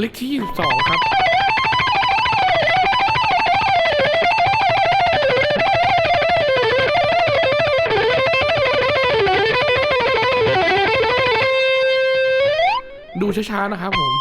เลขที่ 22 ครับดูช้าๆนะครับผม